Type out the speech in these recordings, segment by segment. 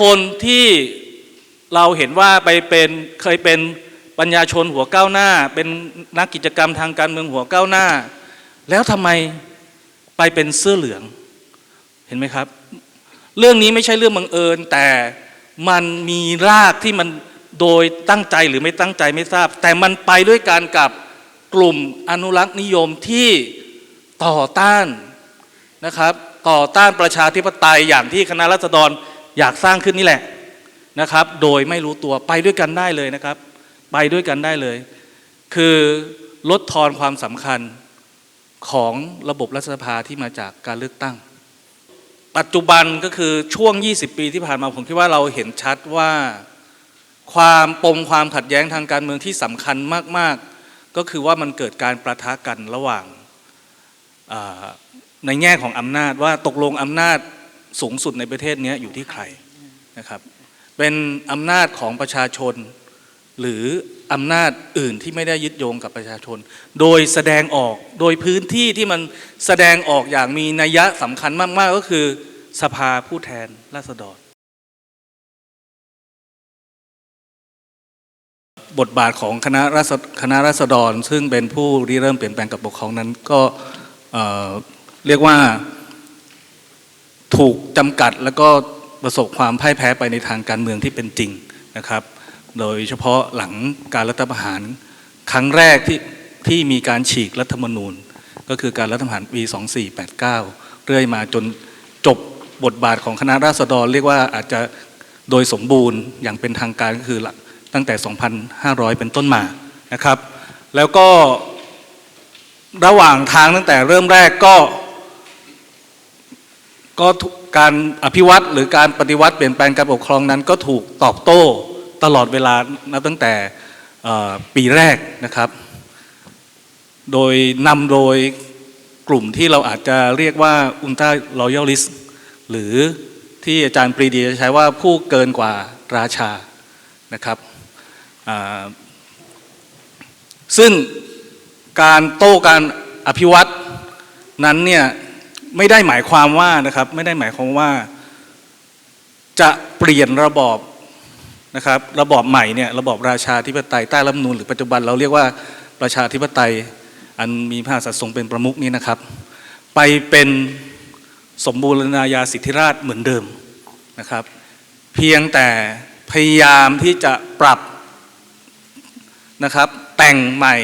คนที่เราเห็นว่าไปเป็นเคยเป็นปัญญาชนหัวก้าวหน้า เป็นนักกิจกรรมทางการเมืองหัวก้าวหน้า แล้วทำไมไปเป็นเสื้อเหลืองเห็นไหมครับ เรื่องนี้ไม่ใช่เรื่องบังเอิญ แต่มันมีรากที่มันโดยตั้งใจหรือไม่ตั้งใจไม่ทราบ แต่มันไปด้วยกันกับกลุ่มอนุรักษ์นิยมที่ต่อต้านนะครับ ต่อต้านประชาธิปไตยอย่างที่คณะรัษฎร อยากสร้างขึ้นนี่แหละนะครับ โดยไม่รู้ตัวไปด้วยกันได้เลยนะครับ ไปด้วยกันได้เลย คือลดทอนความสำคัญของระบบรัฐสภาที่มาจากการเลือกตั้ง ปัจจุบันก็คือช่วง 20 ปีที่ผ่านมาผมคิดว่าเราเห็นชัดว่าความปมความขัดแย้งทางการเมืองที่สำคัญมาก ๆ ก็คือว่ามันเกิดการประทะกันระหว่างในแง่ของอำนาจว่าตกลงอำนาจ สูงสุดในประเทศนี้อยู่ที่ใครนะครับ เป็นอำนาจของประชาชน หรืออำนาจอื่นที่ไม่ได้ยึดโยงกับประชาชน โดยแสดงออกโดยพื้นที่ที่มันแสดงออกอย่างมีนัยสำคัญมาก ๆ ก็คือสภาผู้แทนราษฎร บทบาทของคณะรัษคณะรัษฎร ซึ่งเป็นผู้ริเริ่มเปลี่ยนแปลงกับปกครองนั้นก็เเรียกว่า ถูกจำกัดแล้วก็ประสบความพ่ายแพ้ไปในทางการเมืองที่เป็นจริงนะครับ โดยเฉพาะหลังการรัฐประหารครั้งแรกที่ที่มีการฉีกรัฐธรรมนูญ ก็คือการรัฐประหารปี 2489 เรื่อยมาจนจบบทบาทของคณะราษฎร เรียกว่าอาจจะโดยสมบูรณ์อย่างเป็นทางการก็คือหลังตั้งแต่ 2,500 เป็นต้นมานะครับ แล้วก็ระหว่างทางตั้งแต่เริ่มแรกก็ ก็การอภิวัตหรือการปฏิวัติเปลี่ยนแปลงการปกครองนั้น ก็ถูกตอบโต้ตลอดเวลานับตั้งแต่ปีแรกนะครับ โดยนำโดยกลุ่มที่เราอาจจะเรียกว่าอุลตร้ารอยัลลิสหรือที่อาจารย์ปรีดีจะใช้ว่าผู้เกินกว่าราชานะครับซึ่งการโต้การอภิวัตนั้นเนี่ย ไม่ได้หมายความว่านะครับ ไม่ได้หมายความว่า จะเปลี่ยนระบอบนะครับ ระบอบใหม่เนี่ยระบอบราชาธิปไตยใต้รัฐมนูญหรือปัจจุบันเราเรียกว่าประชาธิปไตยอันมีพระมหากษัตว์ทรงเป็นประมุขนี้นะครับ ไปเป็นสมบูรณาญาสิทธิราชเหมือนเดิมนะครับ เพียงแต่พยายามที่จะปรับนะครับ แต่งใหม่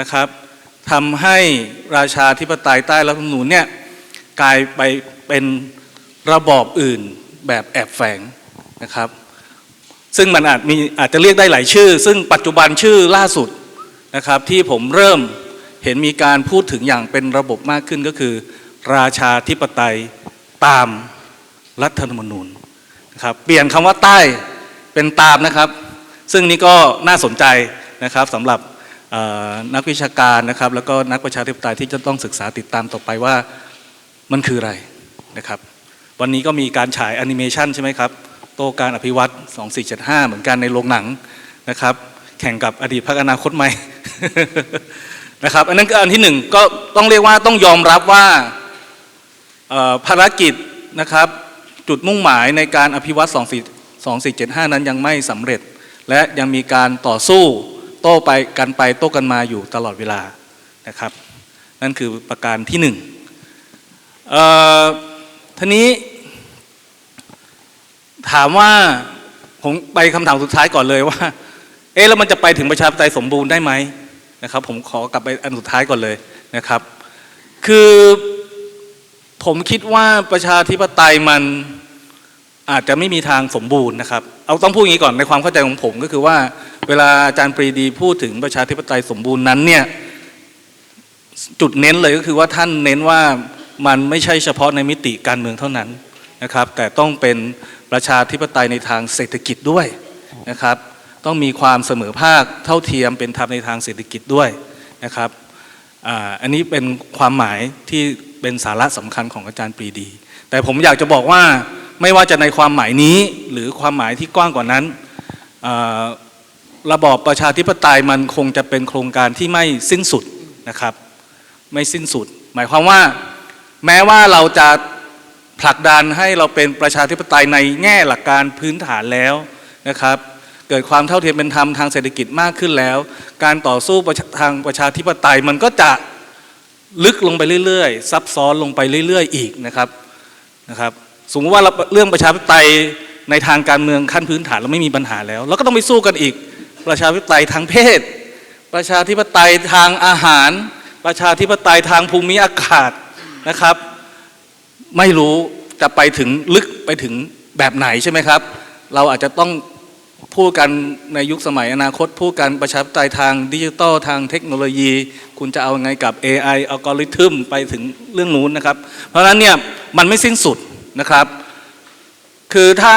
นะครับทำให้ราชาธิปไตยใต้รัฐธรรมนูญเนี่ย กลายไปเป็นระบอบอื่นแบบแอบแฝงนะครับ ซึ่งมันอาจมีอาจจะเรียกได้หลายชื่อ ซึ่งปัจจุบันชื่อล่าสุดนะครับ ที่ผมเริ่มเห็นมีการพูดถึงอย่างเป็นระบบมากขึ้นก็คือ ราชาธิปไตยตามรัฐธรรมนูญนะครับเปลี่ยนคำว่าใต้เป็นตามนะครับ ซึ่งนี่ก็น่าสนใจนะครับสำหรับนักวิชาการนะครับ แล้วก็นักประชาธิปไตยที่จะต้องศึกษาติดตามต่อไปว่า มันคืออะไรนะครับ วันนี้ก็มีการฉายแอนิเมชันใช่ไหมครับ โตการอภิวัต2475 เหมือนกันในโรงหนังนะครับ แข่งกับอดีตพรรคอนาคตใหม่นะครับอันนั้นก็อันที่หนึ่งก็ต้องเรียกว่าต้องยอมรับว่าภารกิจนะครับจุดมุ่งหมายในการอภิวัต2475 นั้นยังไม่สำเร็จ และยังมีการต่อสู้โต้ไปกันไปโต้กันมาอยู่ตลอดเวลานะครับ นั่นคือประการที่หนึ่ง ทีนี้ ถามว่าผมไปคำถามสุดท้ายก่อนเลยว่า เอ๊ะแล้วมันจะไปถึงประชาธิปไตยสมบูรณ์ได้ไหมนะครับ ผมขอกลับไปอันสุดท้ายก่อนเลยนะครับ คือผมคิดว่าประชาธิปไตยมันอาจจะไม่มีทางสมบูรณ์นะครับ เอาต้องพูดอย่างนี้ก่อนในความเข้าใจของผมก็คือว่า เวลาอาจารย์ปรีดีพูดถึงประชาธิปไตยสมบูรณ์นั้นเนี่ยจุดเน้นเลยก็คือว่าท่านเน้นว่า มันไม่ใช่เฉพาะในมิติการเมืองเท่านั้นนะครับ แต่ต้องเป็นประชาธิปไตยในทางเศรษฐกิจด้วยนะครับ ต้องมีความเสมอภาคเท่าเทียมเป็นธรรมในทางเศรษฐกิจด้วยนะครับอันนี้เป็นความหมายที่เป็นสาระสำคัญของอาจารย์ปรีดี แต่ผมอยากจะบอกว่าไม่ว่าจะในความหมายนี้หรือความหมายที่กว้างกว่านั้นระบอบประชาธิปไตยมันคงจะเป็นโครงการที่ไม่สิ้นสุดนะครับ ไม่สิ้นสุด หมายความว่า แม้ว่าเราจะผลักดันให้เราเป็นประชาธิปไตยในแง่หลักการพื้นฐานแล้วนะครับ เกิดความเท่าเทียมเป็นธรรมทางเศรษฐกิจมากขึ้นแล้ว การต่อสู้ทางประชาธิปไตยมันก็จะลึกลงไปเรื่อยๆ ซับซ้อนลงไปเรื่อยๆ อีกนะครับนะครับ สมมติว่าเราเรื่องประชาธิปไตยในทางการเมืองขั้นพื้นฐานเราไม่มีปัญหาแล้วเราก็ต้องไปสู้กันอีก ประชาธิปไตยทางเพศ ประชาธิปไตยทางอาหาร ประชาธิปไตยทางภูมิอากาศ นะครับ ไม่รู้จะไปถึงลึกไปถึงแบบไหนใช่ไหมครับ เราอาจจะต้องพูดกันในยุคสมัยอนาคต พูดกันประชาธิปไตยทางดิจิทัลทางเทคโนโลยี คุณจะเอาไงกับ AI อัลกอริทึมไปถึงเรื่องนู้นนะครับ เพราะฉะนั้นเนี่ยมันไม่สิ้นสุดนะครับ คือถ้า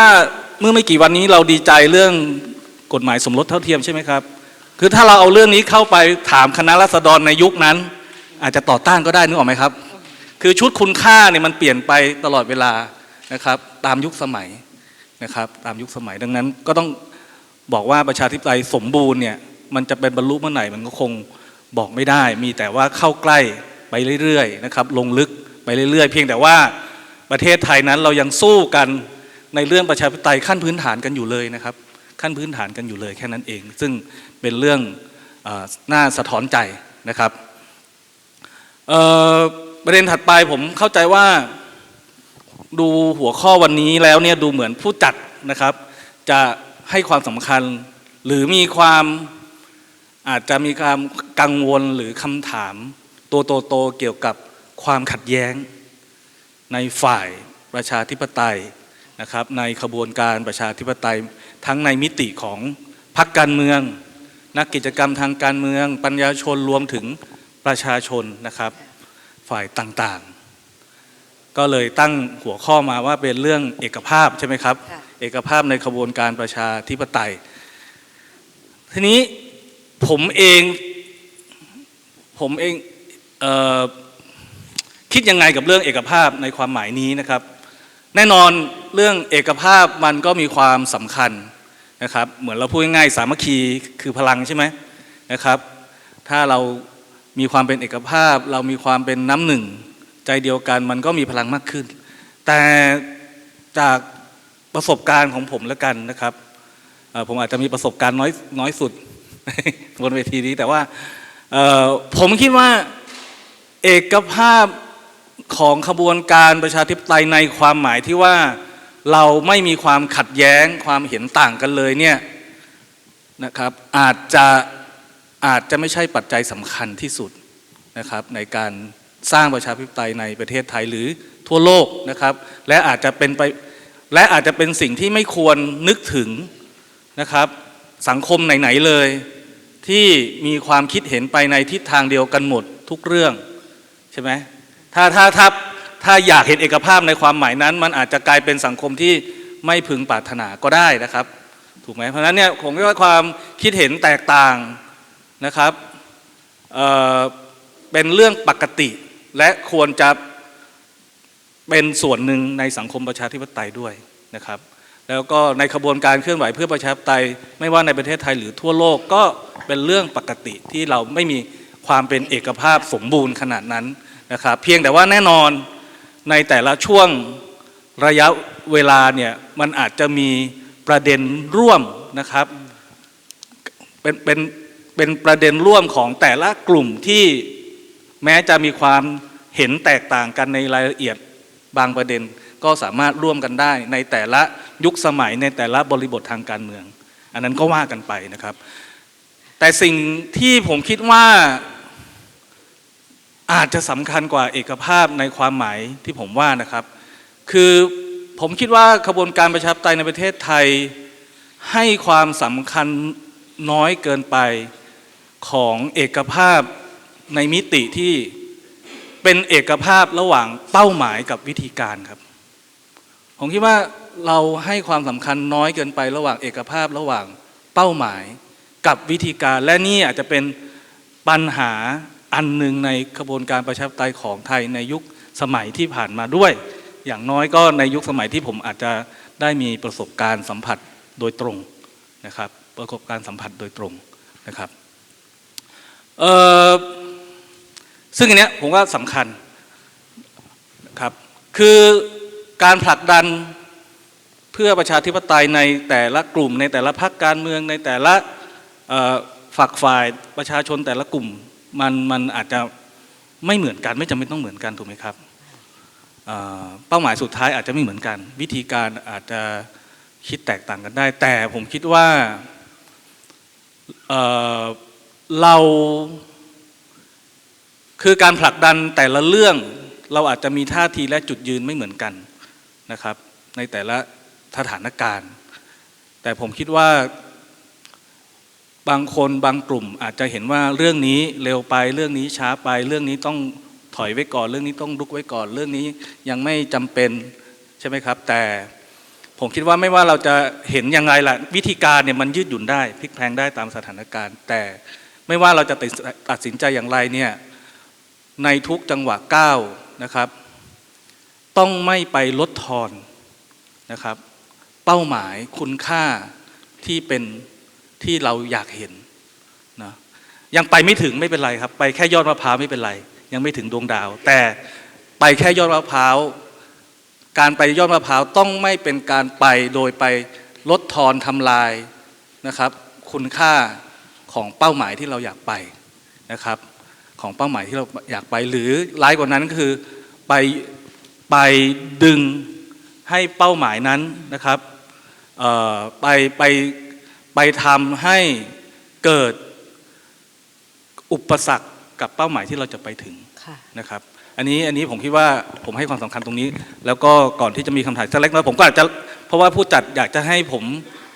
เมื่อไม่กี่วันนี้เราดีใจเรื่องกฎหมายสมรสเท่าเทียมใช่ไหมครับ คือถ้าเราเอาเรื่องนี้เข้าไปถามคณะรัษฎรในยุคนั้น อาจจะต่อต้านก็ได้นึกออกไหมครับ คือชุดคุณค่าเนี่ยมันเปลี่ยนไปตลอดเวลานะครับตามยุคสมัยนะครับตามยุคสมัยดังนั้นก็ต้องบอกว่าประชาธิปไตยสมบูรณ์เนี่ยมันจะเป็นบรรลุเมื่อไหร่มันก็คงบอกไม่ได้ มีแต่ว่าเข้าใกล้ไปเรื่อยๆนะครับลงลึกไปเรื่อยๆ เพียงแต่ว่าประเทศไทยนั้นเรายังสู้กันในเรื่องประชาธิปไตยขั้นพื้นฐานกันอยู่เลยนะครับ ขั้นพื้นฐานกันอยู่เลยแค่นั้นเอง ซึ่งเป็นเรื่องอน่าสะท้อนใจนะครับเอ่อ ประเด็นถัดไปผมเข้าใจว่าดูหัวข้อวันนี้แล้วเนี่ยดูเหมือนผู้จัดนะครับ จะให้ความสำคัญ หรือมีความอาจจะมีความกังวลหรือคำถาม ตัวโตๆเกี่ยวกับความขัดแย้ง ในฝ่ายประชาธิปไตยนะครับ ในขบวนการประชาธิปไตย ทั้งในมิติของพรรคการเมือง นักกิจกรรมทางการเมือง ปัญญาชนรวมถึงประชาชนนะครับ ฝ่ายต่างๆ ก็เลยตั้งหัวข้อมาว่าเป็นเรื่องเอกภาพใช่ไหมครับค่ะเอกภาพในขบวนการประชาธิปไตย ทีนี้ผมเองผมเองเออคิดยังไงกับเรื่องเอกภาพในความหมายนี้นะครับ แน่นอนเรื่องเอกภาพมันก็มีความสำคัญนะครับ เหมือนเราพูดง่ายๆสามัคคีคือพลังใช่ไหมนะครับ ถ้าเรา มีความเป็นเอกภาพ เรามีความเป็นน้ำหนึ่ง ใจเดียวกันมันก็มีพลังมากขึ้น แต่จากประสบการณ์ของผมแล้วกันนะครับผมอาจจะมีประสบการณ์น้อยน้อยสุดบนเวทีนี้แต่ว่าผมคิดว่าเอกภาพของขบวนการประชาธิปไตยในความหมายที่ว่าเราไม่มีความขัดแย้งความเห็นต่างกันเลยเนี่ยนะครับอาจจะ อาจจะไม่ใช่ปัจจัยสำคัญที่สุดนะครับในการสร้างประชาธิปไตยในประเทศไทยหรือทั่วโลกนะครับ และอาจจะเป็นไปและอาจจะเป็นสิ่งที่ไม่ควรนึกถึงนะครับ สังคมไหนๆเลย ที่มีความคิดเห็นไปในทิศทางเดียวกันหมดทุกเรื่องใช่ไหมถ้าถ้าถ้าถ้าอยากเห็นเอกภาพในความหมายนั้น มันอาจจะกลายเป็นสังคมที่ไม่พึงปรารถนาก็ได้นะครับ ถูกไหมเพราะฉะนั้นเนี่ยผมว่าความคิดเห็นแตกต่าง นะครับเเป็นเรื่องปกติและควรจะเป็นส่วนหนึ่งในสังคมประชาธิปไตยด้วยนะครับ แล้วก็ในขบวนการเคลื่อนไหวเพื่อประชาธิปไตย ไม่ว่าในประเทศไทยหรือทั่วโลกก็เป็นเรื่องปกติที่เราไม่มีความเป็นเอกภาพสมบูรณ์ขนาดนั้นนะครับ เพียงแต่ว่าแน่นอนในแต่ละช่วงระยะเวลาเนี่ยมันอาจจะมีประเด็นร่วมนะครับเป็นเป็น เป็นประเด็นร่วมของแต่ละกลุ่มที่แม้จะมีความเห็นแตกต่างกันในรายละเอียดบางประเด็น ก็สามารถร่วมกันได้ในแต่ละยุคสมัยในแต่ละบริบททางการเมือง อันนั้นก็ว่ากันไปนะครับ แต่สิ่งที่ผมคิดว่าอาจจะสำคัญกว่าเอกภาพในความหมายที่ผมว่านะครับ คือผมคิดว่าขบวนการประชาธิปไตยในประเทศไทยให้ความสำคัญน้อยเกินไป ของเอกภาพในมิติที่เป็นเอกภาพระหว่างเป้าหมายกับวิธีการครับ ผมคิดว่าเราให้ความสำคัญน้อยเกินไประหว่างเอกภาพระหว่างเป้าหมายกับวิธีการ และนี่อาจจะเป็นปัญหาอันหนึ่งในขบวนการประชาธิปไตยของไทยในยุคสมัยที่ผ่านมาด้วย อย่างน้อยก็ในยุคสมัยที่ผมอาจจะได้มีประสบการณ์สัมผัสโดยตรงนะครับ ประสบการณ์สัมผัสโดยตรงนะครับ เออซึ่งอันเนี้ยผมว่าสำคัญนะครับคือการผลักดันเพื่อประชาธิปไตยในแต่ละกลุ่ม ในแต่ละพรรคการเมืองในแต่ละฝักฝ่ายประชาชนแต่ละกลุ่มมันมันอาจจะไม่เหมือนกัน ไม่จำเป็นต้องเหมือนกันถูกไหมครับเป้าหมายสุดท้ายอาจจะไม่เหมือนกัน วิธีการอาจจะคิดแตกต่างกันได้ แต่ผมคิดว่า เราคือการผลักดันแต่ละเรื่องเราอาจจะมีท่าทีและจุดยืนไม่เหมือนกันนะครับ ในแต่ละสถานการณ์ แต่ผมคิดว่าบางคนบางกลุ่มอาจจะเห็นว่าเรื่องนี้เร็วไปเรื่องนี้ช้าไป เรื่องนี้ต้องถอยไว้ก่อนเรื่องนี้ต้องลุกไว้ก่อน เรื่องนี้ยังไม่จำเป็นใช่ไหมครับ แต่ผมคิดว่าไม่ว่าเราจะเห็นยังไงล่ะวิธีการเนี่ยมันยืดหยุ่นได้พลิกแพลงได้ตามสถานการณ์ แต่ ไม่ว่าเราจะตัดสินใจอย่างไรเนี่ยในทุกจังหวะก้าวนะครับ ต้องไม่ไปลดทอนนะครับ เป้าหมายคุณค่าที่เป็นที่เราอยากเห็นนะยังไปไม่ถึงไม่เป็นไรครับ ไปแค่ยอดมะพร้าวไม่เป็นไร ยังไม่ถึงดวงดาว แต่ไปแค่ยอดมะพร้าวการไปยอดมะพร้าวต้องไม่เป็นการไปโดยไปลดทอนทำลายนะครับ คุณค่า ของเป้าหมายที่เราอยากไปนะครับของเป้าหมายที่เราอยากไปหรือร้ายกว่านั้นก็คือไปไปดึงให้เป้าหมายนั้นนะครับเอ่อไปไปไปทำให้เกิดอุปสรรคกับเป้าหมายที่เราจะไปถึงค่ะนะครับอันนี้อันนี้ผมคิดว่าผมให้ความสำคัญตรงนี้ แล้วก็ก่อนที่จะมีคำถามสักเล็กน้อยผมก็อาจจะเพราะว่าผู้จัดอยากจะให้ผม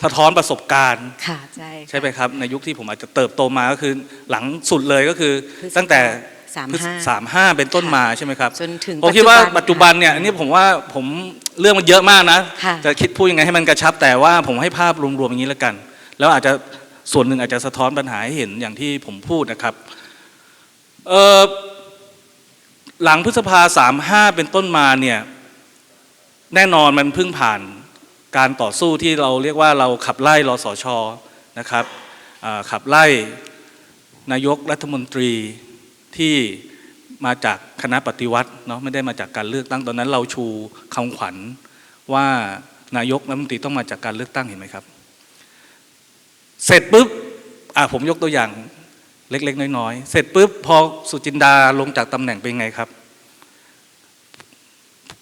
สะท้อนประสบการณ์ค่ะใช่ค่ะใช่ไหมครับ ในยุคที่ผมอาจจะเติบโตมาก็คือหลังสุดเลยก็คือพฤษภาตั้งแต่สามพฤษห้าสามห้าเป็นต้นมาใช่ไหมครับจนถึงผมคิดว่าปัปัจจจุจุบับันนเนี่ยอันนี้ผมว่าผมเรื่องมันเยอะมากนะค่ะจะคิดพูดยังไงให้มันกระชับ แต่ว่าผมให้ภาพรวมๆอย่างนี้แล้วกัน แล้วอาจจะส่วนหนึ่งอาจจะสะท้อนปัญหาให้เห็นอย่างที่ผมพูดนะครับเออหลังพฤษภาสามห้าเป็นต้นมาเนี่ยแน่นอนมันเพิ่งผ่าน การต่อสู้ที่เราเรียกว่าเราขับไล่รสชนะครับขับไล่นายกรัฐมนตรีที่มาจากคณะปฏิวัติเนาะไม่ได้มาจากการเลือกตั้งตอนนั้น เราชูคำขวัญว่านายกรัฐมนตรีต้องมาจากการเลือกตั้งเห็นไหมครับ เสร็จปุ๊บอะผมยกตัวอย่างเล็ก ๆ น้อยๆเสร็จปุ๊บพอสุจินดาลงจากตำแหน่งเป็นไงครับ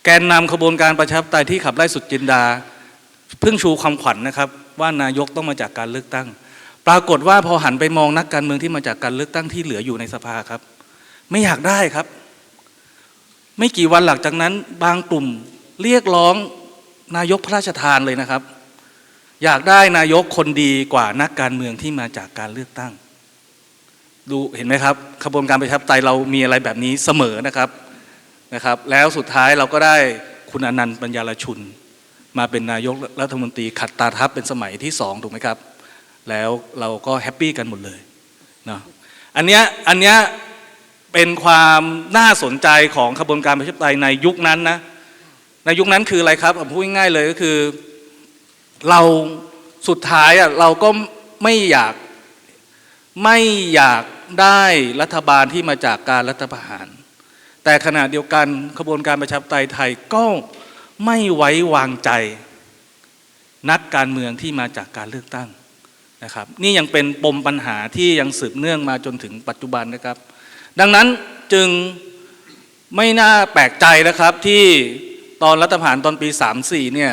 แกนนำขบวนการประชาธิปไตยที่ขับไล่สุจินดา เพิ่งชูคำขวัญนะครับ ว่านายกต้องมาจากการเลือกตั้ง ปรากฏว่าพอหันไปมองนักการเมืองที่มาจากการเลือกตั้งที่เหลืออยู่ในสภาครับ ไม่อยากได้ครับ ไม่กี่วันหลังจากนั้น บางกลุ่มเรียกร้องนายกพระราชทานเลยนะครับ อยากได้นายกคนดีกว่านักการเมืองที่มาจากการเลือกตั้ง ดูเห็นไหมครับขบวนการประชาธิปไตยเรามีอะไรแบบนี้เสมอนะครับนะครับ แล้วสุดท้ายเราก็ได้คุณอนันต์ปัญญาลชุน มาเป็นนายกรัฐมนตรีขัดตาทัพเป็นสมัยที่สองถูกไหมครับ แล้วเราก็แฮปปี้กันหมดเลยเนาะอันเนี้ยอันเนี้ยเป็นความน่าสนใจของขบวนการประชาธิปไตยในยุคนั้นนะในยุคนั้นคืออะไรครับผมพูดง่ายๆเลยก็คือ เราสุดท้ายอะเราก็ไม่อยากไม่อยากได้รัฐบาลที่มาจากการรัฐประหาร แต่ขณะเดียวกันขบวนการประชาธิปไตยไทยก็ ไม่ไว้วางใจ นักการเมืองที่มาจากการเลือกตั้งนะครับ นี่ยังเป็นปมปัญหาที่ยังสืบเนื่องมาจนถึงปัจจุบันนะครับ ดังนั้นจึงไม่น่าแปลกใจนะครับที่ตอนรัฐประหารตอนปี 34เนี่ย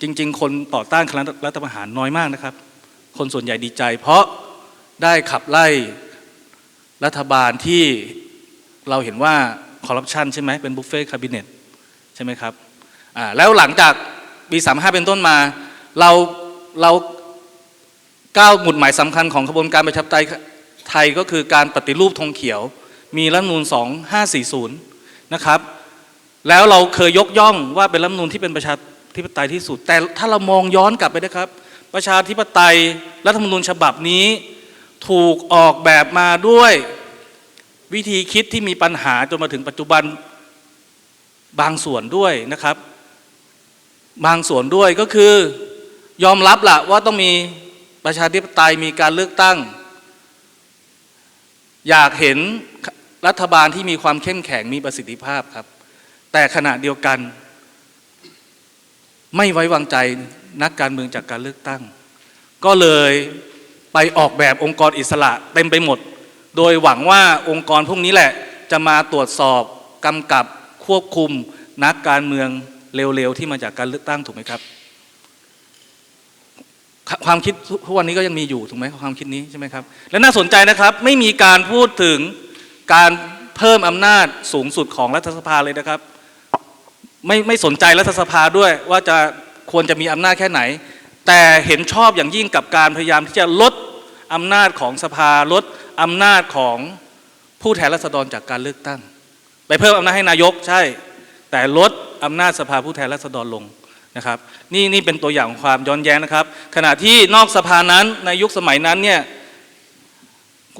จริง ๆ คนต่อต้านคณะรัฐประหารน้อยมากนะครับ คนส่วนใหญ่ดีใจ เพราะได้ขับไล่รัฐบาลที่เราเห็นว่าคอร์รัปชันใช่ไหมเป็นบุฟเฟ่คาบิเนตใช่ไหมครับ แล้วหลังจากปี35เป็นต้นมา เราเราก้าวหมุดหมายสำคัญของขบวนการประชาธิปไตยไทยก็คือการปฏิรูปธงเขียว มีรัฐมนูล2540 นะครับ แล้วเราเคยยกย่องว่าเป็นรัฐมนูลที่เป็นประชาธิปไตยที่สุด แต่ถ้าเรามองย้อนกลับไปนะครับ ประชาธิปไตยรัฐธรรมนูญฉบับนี้ถูกออกแบบมาด้วยวิธีคิดที่มีปัญหาจนมาถึงปัจจุบันบางส่วนด้วยนะครับ บางส่วนด้วยก็คือยอมรับละว่าต้องมีประชาธิปไตยมีการเลือกตั้ง อยากเห็นรัฐบาลที่มีความเข้มแข็งมีประสิทธิภาพครับ แต่ขณะเดียวกัน ไม่ไว้วางใจนักการเมืองจากการเลือกตั้ง ก็เลยไปออกแบบองค์กรอิสระเต็มไปหมด โดยหวังว่าองค์กรพวกนี้แหละ จะมาตรวจสอบกำกับควบคุมนักการเมือง เร็วๆที่มาจากการเลือกตั้งถูกไหมครับ ความคิดทุกวันนี้ก็ยังมีอยู่ถูกไหมความคิดนี้ใช่ไหมครับ และน่าสนใจนะครับ ไม่มีการพูดถึงการเพิ่มอำนาจสูงสุดของรัฐสภาเลยนะครับ ไม่ไม่สนใจรัฐสภาด้วยว่าจะควรจะมีอำนาจแค่ไหน แต่เห็นชอบอย่างยิ่งกับการพยายามที่จะลดอำนาจของสภาลดอำนาจของผู้แทนราษฎรจากการเลือกตั้ง ไปเพิ่มอำนาจให้นายกใช่ แต่ลดอำนาจสภาผู้แทนราษฎรลงนะครับนี่นี่เป็นตัวอย่างของความย้อนแย้งนะครับ ขณะที่นอกสภานั้นในยุคสมัยนั้นเนี่ย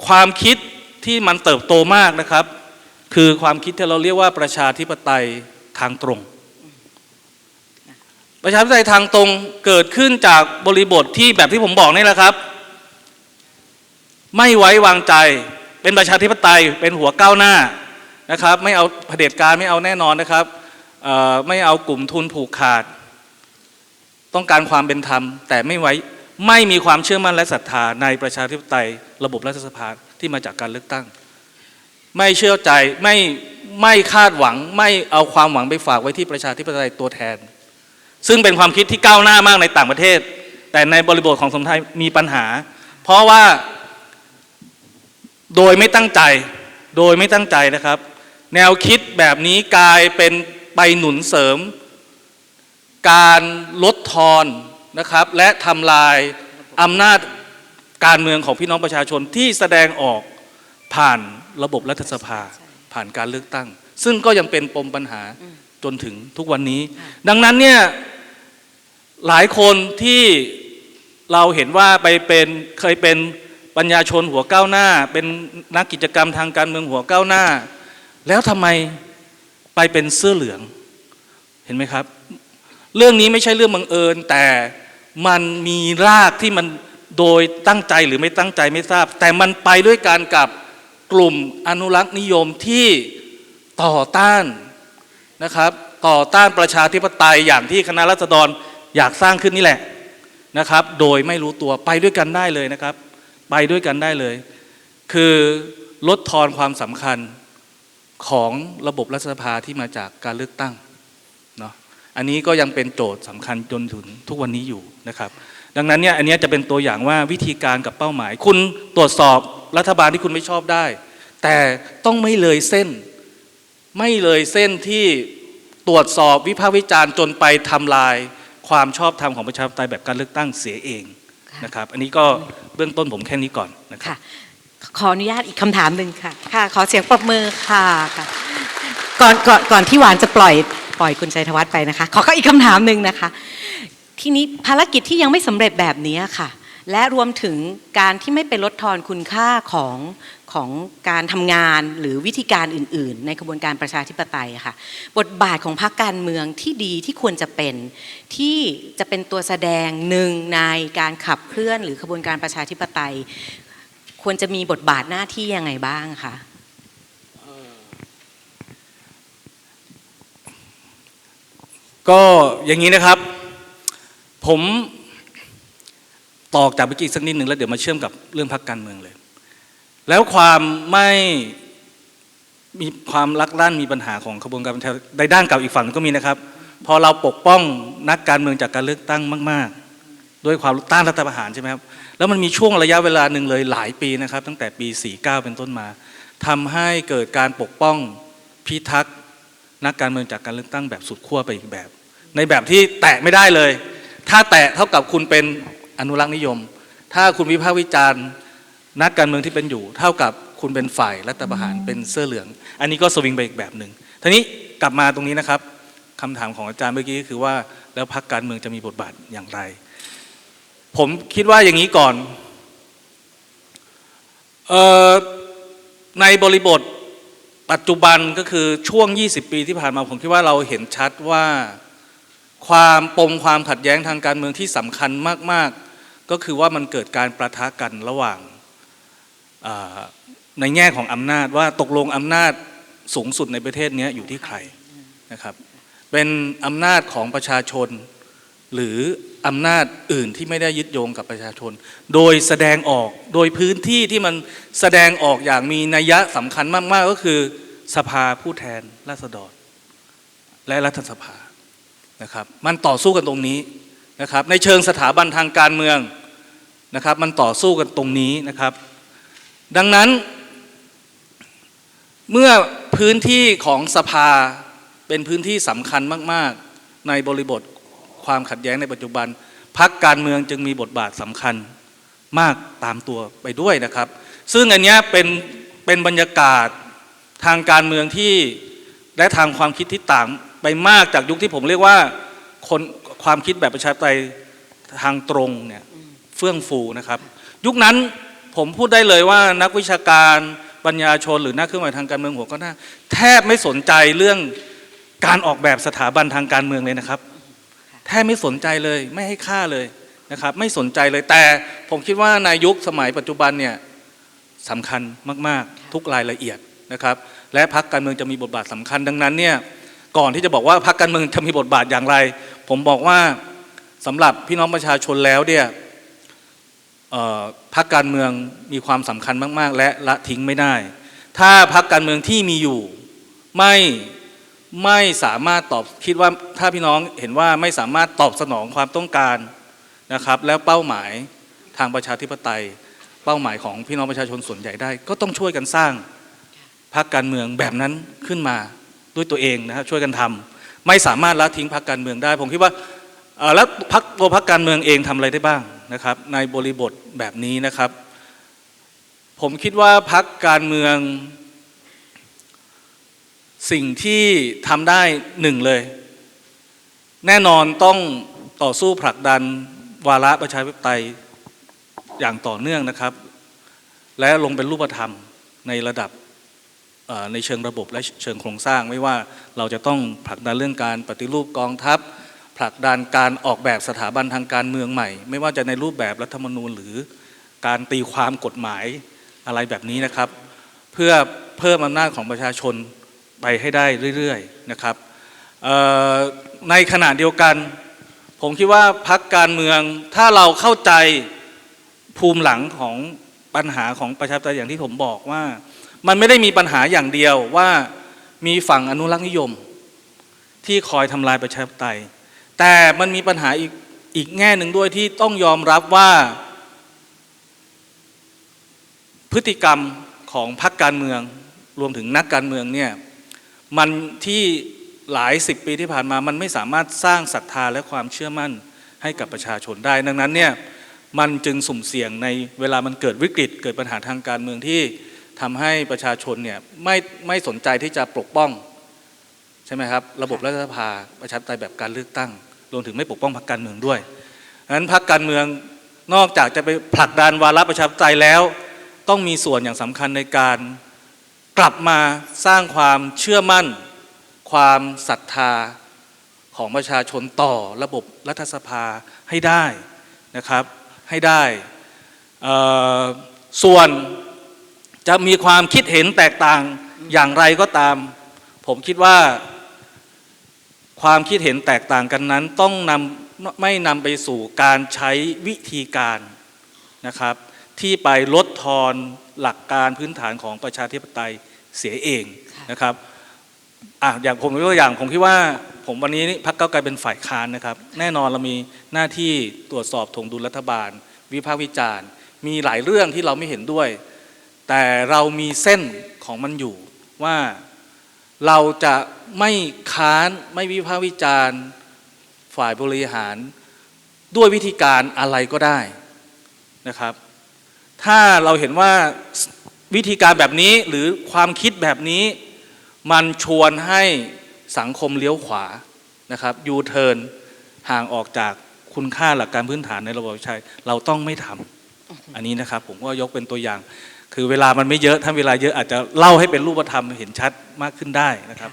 ความคิดที่มันเติบโตมากนะครับ คือความคิดที่เราเรียกว่าประชาธิปไตยทางตรง ประชาธิปไตยทางตรงเกิดขึ้นจากบริบทที่แบบที่ผมบอกนี่แหละครับ ไม่ไว้วางใจเป็นประชาธิปไตยเป็นหัวก้าวหน้านะครับ ไม่เอาเผด็จการไม่เอาแน่นอนนะครับ ไม่เอากลุ่มทุนผูกขาด ต้องการความเป็นธรรม แต่ไม่ไว้ไม่มีความเชื่อมั่นและศรัทธาในประชาธิปไตย ระบบรัฐสภาที่มาจากการเลือกตั้ง ไม่เชื่อใจไม่ไม่คาดหวังไม่เอาความหวังไปฝากไว้ที่ประชาธิปไตยตัวแทน ซึ่งเป็นความคิดที่ก้าวหน้ามากในต่างประเทศ แต่ในบริบทของสมไทยมีปัญหา เพราะว่าโดยไม่ตั้งใจโดยไม่ตั้งใจนะครับ แนวคิดแบบนี้กลายเป็น ไปหนุนเสริม การลดทอนนะครับ และทำลายอำนาจการเมืองของพี่น้องประชาชนที่แสดงออกผ่านระบบรัฐสภา ผ่านการเลือกตั้ง ซึ่งก็ยังเป็นปมปัญหาจนถึงทุกวันนี้ ดังนั้นเนี่ยหลายคนที่เราเห็นว่าไปเป็นเคยเป็นปัญญาชนหัวก้าวหน้า เป็นนักกิจกรรมทางการเมืองหัวก้าวหน้า แล้วทำไมไปเป็นเสื้อเหลือง ห็นไหมครับ เรื่องนี้ไม่ใช่เรื่องบังเอิญ แต่มันมีรากที่มันโดยตั้งใจหรือไม่ตั้งใจไม่ทราบ แต่มันไปด้วยกันกับกลุ่มอนุรักษ์นิยมที่ต่อต้านนะครับ ต่อต้านประชาธิปไตยอย่างที่คณะรัษฎรอยากสร้างขึ้นนี่แหละนะครับ โดยไม่รู้ตัวไปด้วยกันได้เลยนะครับ ไปด้วยกันได้เลย คือลดทอนความสำคัญของระบบรัฐสภาที่มาจากการเลือกตั้ง อันนี้ก็ยังเป็นโจทย์สำคัญจนถึงทุกวันนี้อยู่นะครับ ดังนั้นเนี่ยอันเนี้ยจะเป็นตัวอย่างว่าวิธีการกับเป้าหมาย คุณตรวจสอบรัฐบาลที่คุณไม่ชอบได้ แต่ต้องไม่เลยเส้น ไม่เลยเส้นที่ตรวจสอบวิพากษ์วิจารณ์จนไปทำลายความชอบธรรมของประชาธิปไตยแบบการเลือกตั้งเสียเองค่ะนะครับ อันนี้ก็เบื้องต้นผมแค่นี้ก่อนนะครับค่ะขออนุญาตอีกคำถามหนึ่งค่ะค่ะ ขอเสียงปรบมือค่ะค่ะก่อนก่อนก่อนที่หวานจะปล่อย ปล่อยคุณชัยธวัฒน์ไปนะคะ ขอก็อีกคำถามหนึ่งนะคะ ทีนี้ภารกิจที่ยังไม่สำเร็จแบบนี้ค่ะ และรวมถึงการที่ไม่ไปลดทอนคุณค่าของของการทำงานหรือวิธีการอื่น ๆ ในกระบวนการประชาธิปไตยค่ะ บทบาทของพรรคการเมืองที่ดีที่ควรจะเป็น ที่จะเป็นตัวแสดงหนึ่งในการขับเคลื่อนหรือขบวนการประชาธิปไตย ควรจะมีบทบาทหน้าที่ยังไงบ้างคะ ก็อย่างนี้นะครับ ผมตอกจากเมื่อกี้สักนิดหนึ่งแล้วเดี๋ยวมาเชื่อมกับเรื่องพรรคการเมืองเลย แล้วความไม่มีความลักลั่นมีปัญหาของขบวนการประชาในด้านเก่าอีกฝั่งก็มีนะครับ พอเราปกป้องนักการเมืองจากการเลือกตั้งมาก ๆ ด้วยความต้านรัฐประหารใช่ไหมครับแล้วมันมีช่วงระยะเวลาหนึ่งเลยหลายปีนะครับ ตั้งแต่ปี 49 เป็นต้นมาทำให้เกิดการปกป้องพิทักษ์ นักการเมืองจากการเลือกตั้งแบบสุดขั้วไปอีกแบบ ในแบบที่แตะไม่ได้เลย ถ้าแตะเท่ากับคุณเป็นอนุรักษ์นิยม ถ้าคุณวิพากษ์วิจารณ์ นักการเมืองที่เป็นอยู่ เท่ากับคุณเป็นฝ่ายรัฐประหารเป็นเสื้อเหลือง อันนี้ก็สวิงไปอีกแบบหนึ่งทีนี้กลับมาตรงนี้นะครับคำถามของอาจารย์เมื่อกี้ก็คือว่าแล้วพรรคการเมืองจะมีบทบาทอย่างไร ผมคิดว่าอย่างนี้ก่อนออในบริบท ปัจจุบันก็คือช่วง 20 ปีที่ผ่านมาผมคิดว่าเราเห็นชัดว่าความปมความขัดแย้งทางการเมืองที่สำคัญมาก ๆ ก็คือว่ามันเกิดการประทะกันระหว่างในแง่ของอำนาจว่าตกลงอำนาจสูงสุดในประเทศนี้อยู่ที่ใครนะครับ เป็นอำนาจของประชาชนหรือ อำนาจอื่นที่ไม่ได้ยึดโยงกับประชาชน โดยแสดงออกโดยพื้นที่ที่มันแสดงออกอย่างมีนัยยะสำคัญมาก ๆ ก็คือสภาผู้แทนราษฎร และรัฐสภานะครับ มันต่อสู้กันตรงนี้นะครับ ในเชิงสถาบันทางการเมืองนะครับ มันต่อสู้กันตรงนี้นะครับ ดังนั้น เมื่อพื้นที่ของสภาเป็นพื้นที่สำคัญมาก ๆ ในบริบท ความขัดแย้งในปัจจุบันพักการเมืองจึงมีบทบาทสำคัญมากตามตัวไปด้วยนะครับ ซึ่งอันนี้เป็นเป็นบรรยากาศทางการเมืองที่และทางความคิดที่ต่างไปมากจากยุคที่ผมเรียกว่าคนความคิดแบบประชาธิปไตยทางตรงเนี่ยเฟื่องฟูนะครับ ยุคนั้นผมพูดได้เลยว่านักวิชาการปัญญาชน หรือนักเคลื่อนไหวทางการเมืองหัวก็หน้า แทบไม่สนใจเรื่องการออกแบบสถาบันทางการเมืองเลยนะครับ แทบไม่สนใจเลย ไม่ให้ค่าเลยนะครับ ไม่สนใจเลยแต่ผมคิดว่าในยุคสมัยปัจจุบันเนี่ยสำคัญมากๆ ทุกรายละเอียดนะครับ และพักการเมืองจะมีบทบาทสำคัญดังนั้นเนี่ยก่อนที่จะบอกว่าพักการเมืองจะมีบทบาทอย่างไร ผมบอกว่าสำหรับพี่น้องประชาชนแล้วเนี่ยพักการเมืองมีความสำคัญมาก ๆ และละทิ้งไม่ได้ ถ้าพักการเมืองที่มีอยู่ไม่ ไม่สามารถตอบคิดว่าถ้าพี่น้องเห็นว่าไม่สามารถตอบสนองความต้องการนะครับ แล้วเป้าหมายทางประชาธิปไตย เป้าหมายของพี่น้องประชาชนส่วนใหญ่ได้ ก็ต้องช่วยกันสร้างพรรคการเมืองแบบนั้นขึ้นมาด้วยตัวเองนะครับช่วยกันทำไม่สามารถละทิ้งพรรคการเมืองได้ ผมคิดว่าแล้วพรรคตัวพรรคการเมืองเองทำอะไรได้บ้างนะครับ ในบริบทแบบนี้นะครับ ผมคิดว่าพรรคการเมือง สิ่งที่ทำได้หนึ่งเลย แน่นอนต้องต่อสู้ผลักดันวาระประชาธิปไตยอย่างต่อเนื่องนะครับ และลงเป็นรูปธรรมในระดับในเชิงระบบและเชิงโครงสร้างไม่ว่าเราจะต้องผลักดันเรื่องการปฏิรูปกองทัพ ผลักดันการออกแบบสถาบันทางการเมืองใหม่ ไม่ว่าจะในรูปแบบรัฐธรรมนูญ หรือการตีความกฎหมายอะไรแบบนี้นะครับ เพื่อเพิ่มอำนาจของประชาชน ไปให้ได้เรื่อยๆนะครับในขณะเดียวกัน ผมคิดว่าพักการเมืองถ้าเราเข้าใจภูมิหลังของปัญหาของประชาธิปไตยอย่างที่ผมบอกว่า มันไม่ได้มีปัญหาอย่างเดียวว่ามีฝั่งอนุรักษ์นิยม ที่คอยทำลายประชาธิปไตย แต่มันมีปัญหาอีกอีกแง่หนึ่งด้วยที่ต้องยอมรับว่า พฤติกรรมของพรรคการเมือง รวมถึงนักการเมืองเนี่ย มันที่หลายสิบปีที่ผ่านมามันไม่สามารถสร้างศรัทธาและความเชื่อมั่นให้กับประชาชนได้ ดังนั้นเนี่ยมันจึงสุ่มเสี่ยงในเวลามันเกิดวิกฤต เกิดปัญหาทางการเมืองที่ทำให้ประชาชนเนี่ยไม่ไม่สนใจที่จะปกป้องใช่ไหมครับระบบรัฐสภาประชาธิปไตยแบบการเลือกตั้งรวมถึงไม่ปกป้องพรรคการเมืองด้วยดังนั้นพรรคการเมืองนอกจากจะไปผลักดันวาระประชาธิปไตยแล้ว ต้องมีส่วนอย่างสำคัญในการ กลับมาสร้างความเชื่อมั่น ความศรัทธาของประชาชนต่อระบบรัฐสภาให้ได้นะครับให้ได้ส่วนจะมีความคิดเห็นแตกต่างอย่างไรก็ตาม ผมคิดว่า ความคิดเห็นแตกต่างกันนั้น ต้องนำไม่นำไปสู่การใช้วิธีการนะครับ ที่ไปลดทอนหลักการพื้นฐานของประชาธิปไตย เสียเองนะครับอะอย่างผมยกตัวอย่างผมคิดว่าผมวันนี้พรรคเก้าวไกลเป็นฝ่ายค้านนะครับ แน่นอนเรามีหน้าที่ตรวจสอบถวงดุลรัฐบาล วิพากษ์วิจารณ์ มีหลายเรื่องที่เราไม่เห็นด้วย แต่เรามีเส้นของมันอยู่ว่าเราจะไม่ค้านไม่วิพากษ์วิจารณ์ ฝ่ายบริหาร ด้วยวิธีการอะไรก็ได้นะครับ ถ้าเราเห็นว่า วิธีการแบบนี้หรือความคิดแบบนี้ มันชวนให้สังคมเลี้ยวขวานะครับยูเทิร์นห่างออกจากคุณค่าหลักการพื้นฐานในระบบประชาธิปไตยเราต้องไม่ทำอันนี้นะครับ ผมก็ยกเป็นตัวอย่าง คือเวลามันไม่เยอะถ้าเวลาเยอะอาจจะเล่าให้เป็นรูปธรรมเห็นชัดมากขึ้นได้นะครับ